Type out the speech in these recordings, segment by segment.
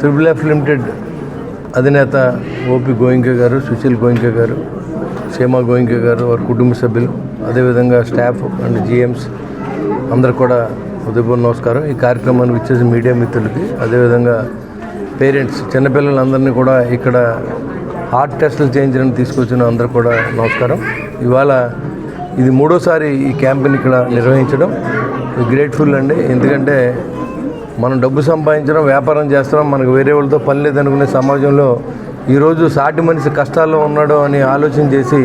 Triple F limited అధినేత O P Goenka గారు సుశీల్ గోయింక గారు సీమా గోయింక గారు వారి కుటుంబ సభ్యులు అదేవిధంగా స్టాఫ్ అండ్ జిఎమ్స్ అందరు కూడా ఉదయపూర్ నమస్కారం. ఈ కార్యక్రమానికి వచ్చేసి మీడియా మిత్రులకి అదేవిధంగా పేరెంట్స్ చిన్నపిల్లలందరినీ కూడా ఇక్కడ హార్ట్ టెస్టులు చేయించడానికి తీసుకొచ్చిన అందరూ కూడా నమస్కారం. ఇవాళ ఇది మూడోసారి ఈ క్యాంపెయిన్ ఇక్కడ నిర్వహించడం. గ్రేట్ఫుల్ అండి. ఎందుకంటే మనం డబ్బు సంపాదించడం వ్యాపారం చేస్తున్నాం మనకు వేరే వాళ్ళతో పని లేదనుకునే సమాజంలో ఈరోజు సాటి మనిషి కష్టాల్లో ఉన్నాడు అని ఆలోచన చేసి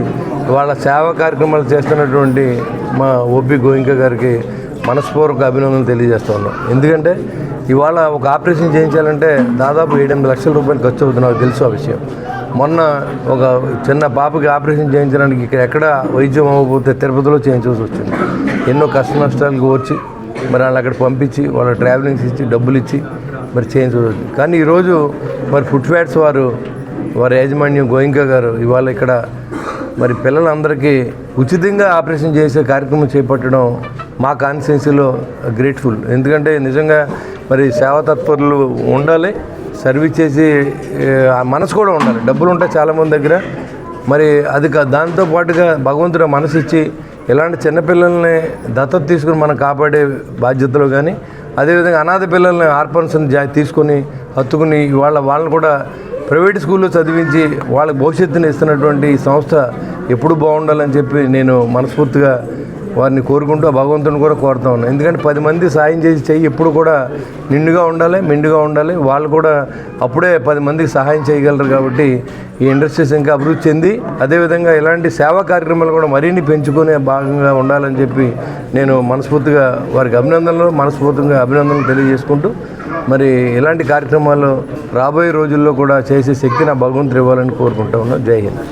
వాళ్ళ సేవా కార్యక్రమాలు చేస్తున్నటువంటి మా ఓపి గోయింక గారికి మనస్పూర్వక అభినందనలు తెలియజేస్తా ఉన్నాం. ఎందుకంటే ఇవాళ ఒక ఆపరేషన్ చేయించాలంటే దాదాపు ఏడెనిమిది లక్షల రూపాయలు ఖర్చు అవుతుంది నాకు తెలుసు ఆ విషయం. మొన్న ఒక చిన్న పాపకి ఆపరేషన్ చేయించడానికి ఇక్కడ ఎక్కడ వైద్యం అవ్వకపోతే తిరుపతిలో చేయించాల్సి వచ్చింది. ఎన్నో కష్ట నష్టాలకు వచ్చి మరి వాళ్ళు అక్కడ పంపించి వాళ్ళ ట్రావెలింగ్స్ ఇచ్చి డబ్బులు ఇచ్చి మరి చేంజ్ కానీ ఈరోజు మరి ఫుడ్ ఫ్యాట్స్ వారు వారి యాజమాన్యం గోయింక గారు ఇవాళ ఇక్కడ మరి పిల్లలందరికీ ఉచితంగా ఆపరేషన్ చేసే కార్యక్రమం చేపట్టడం మా కాన్స్టిట్యున్సీలో గ్రేట్ఫుల్. ఎందుకంటే నిజంగా మరి సేవా తత్పరులు ఉండాలి సర్వీస్ చేసి ఆ మనసు కూడా ఉండాలి. డబ్బులు ఉంటాయి చాలామంది దగ్గర. మరి అది దాంతో పాటుగా భగవంతుడు మనసు ఇచ్చి ఇలాంటి చిన్నపిల్లల్ని దత్తత తీసుకుని మనం కాపాడే బాధ్యతలు కానీ అదేవిధంగా అనాథ పిల్లల్ని ఆర్పన్స్ని జా తీసుకొని హత్తుకుని వాళ్ళ వాళ్ళని కూడా ప్రైవేట్ స్కూల్లో చదివించి వాళ్ళ భవిష్యత్తుని ఇస్తున్నటువంటి ఈ సంస్థ ఎప్పుడు బాగుండాలని చెప్పి నేను మనస్ఫూర్తిగా వారిని కోరుకుంటూ ఆ భగవంతుని కూడా కోరుతా ఉన్నాను ఎందుకంటే పది మంది సాయం చేసి చెయ్యి ఎప్పుడు కూడా నిండుగా ఉండాలి మెండుగా ఉండాలి. వాళ్ళు కూడా అప్పుడే పది మందికి సహాయం చేయగలరు కాబట్టి ఈ ఇండస్ట్రీస్ ఇంకా అభివృద్ధి చెంది అదేవిధంగా ఇలాంటి సేవా కార్యక్రమాలు కూడా మరిన్ని పెంచుకునే భాగంగా ఉండాలని చెప్పి నేను మనస్ఫూర్తిగా వారికి అభినందనలు మనస్ఫూర్తిగా అభినందనలు తెలియజేసుకుంటూ మరి ఇలాంటి కార్యక్రమాలు రాబోయే రోజుల్లో కూడా చేసే శక్తి నా భగవంతుడు ఇవ్వాలని కోరుకుంటా ఉన్నాను జై హింద్.